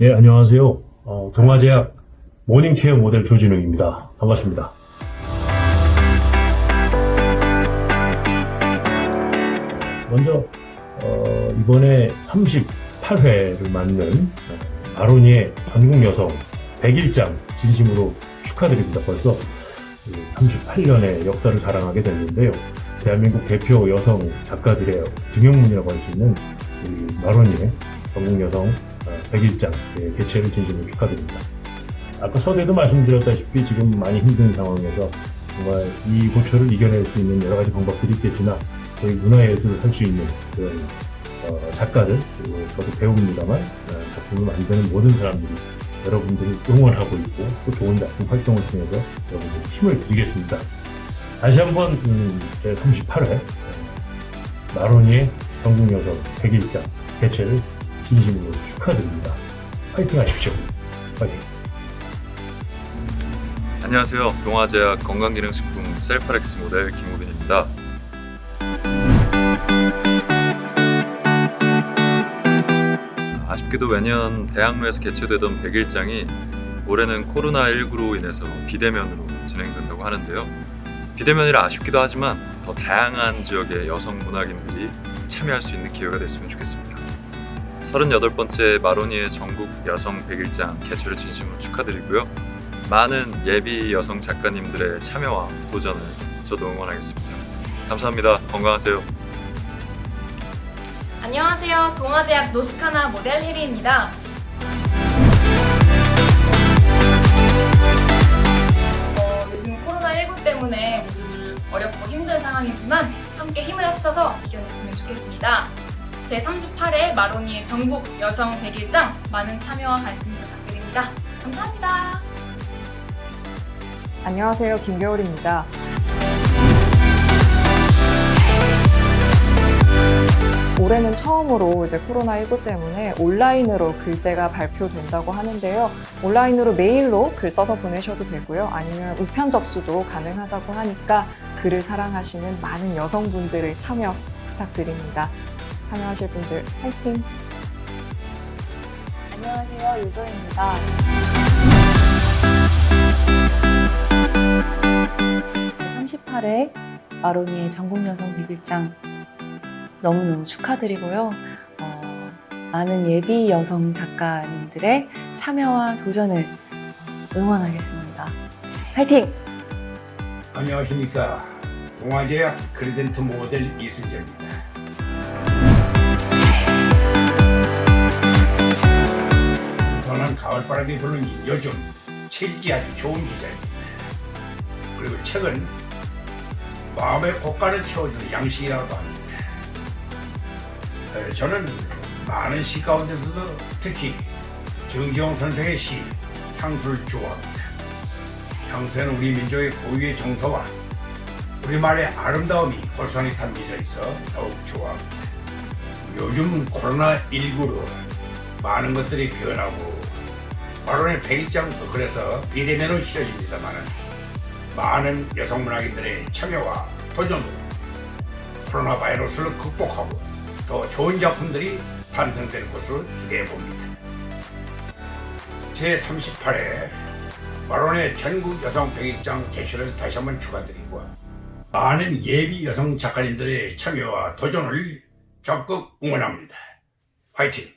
예, 안녕하세요. 어, 동아제약 모닝케어 모델 조진웅입니다. 반갑습니다. 먼저 어, 이번에 38회를 맞는 어, 아로니의 전국 여성 100일장 진심으로 축하드립니다. 벌써 38년의 역사를 자랑하게 됐는데요. 대한민국 대표 여성 작가들의 등용문이라고 할 수 있는 이 마로니의 전국 여성 100일장 개최를 진심으로 축하드립니다. 아까 서두에도 말씀드렸다시피 지금 많이 힘든 상황에서 정말 이 고초를 이겨낼 수 있는 여러 가지 방법들이 있겠으나 저희 문화예술 할수 있는 그런 어, 작가들 그리고 저도 배우입니다만 어, 작품을 만드는 모든 사람들이 여러분들을 응원하고 있고 또 좋은 작품 활동을 통해서 여러분들 힘을 드리겠습니다. 다시 한번 음, 제 38회 마로니의 전국 여성 100일장 개최를 진심으로 축하드립니다. 파이팅 하십시오. 파이팅. 안녕하세요. 동아제약 건강기능식품 셀파렉스 모델 김우빈입니다. 아쉽게도 매년 대학로에서 개최되던 100일장이 올해는 코로나19로 인해서 비대면으로 진행된다고 하는데요. 비대면이라 아쉽기도 하지만 더 다양한 지역의 여성 문학인들이 참여할 수 있는 기회가 됐으면 좋겠습니다. 38번째 마로니의 전국 여성 100일장 개최를 진심으로 축하드리고요. 많은 예비 여성 작가님들의 참여와 도전을 저도 응원하겠습니다. 감사합니다. 건강하세요. 안녕하세요. 동아제약 노스카나 모델 혜리입니다. 어, 요즘 코로나19 때문에 모두 어렵고 힘든 상황이지만 함께 힘을 합쳐서 이겨냈으면 좋겠습니다. 제38회 마로니의 전국 여성 100일장 많은 참여와 관심 부탁드립니다. 감사합니다. 안녕하세요. 김겨울입니다. 올해는 처음으로 이제 코로나19 때문에 온라인으로 글제가 발표된다고 하는데요. 온라인으로 메일로 글 써서 보내셔도 되고요. 아니면 우편 접수도 가능하다고 하니까 글을 사랑하시는 많은 여성분들의 참여 부탁드립니다. 참여하실 분들 화이팅! 안녕하세요. 유조입니다. 제 38회 마로니의 전국여성 100일장 너무너무 축하드리고요. 어, 많은 예비 여성 작가님들의 참여와 도전을 응원하겠습니다. 파이팅! 안녕하십니까. 동아제약 크리덴트 모델 이승재입니다. 저는 가을바람이 부는 요즘 책이 아주 좋은 기자입니다. 그리고 책은 마음의 곳간을 채워주는 양식이라고 합니다. 에, 저는 많은 시 가운데서도 특히 정지용 선생의 시 향수를 좋아합니다. 향수에는 우리 민족의 고유의 정서와 우리말의 아름다움이 골상에 담겨져 있어 더욱 좋아합니다. 요즘 코로나19로 많은 것들이 변하고 바로는 백일장도 그래서 비대면은 싫어집니다만 많은 여성 문학인들의 참여와 도전으로 코로나 바이러스를 극복하고 더 좋은 작품들이 탄생될 것을 기대해 봅니다. 제38회 마론의 전국 여성 백일장 개최를 다시 한번 축하드리고 많은 예비 여성 작가님들의 참여와 도전을 적극 응원합니다. 화이팅!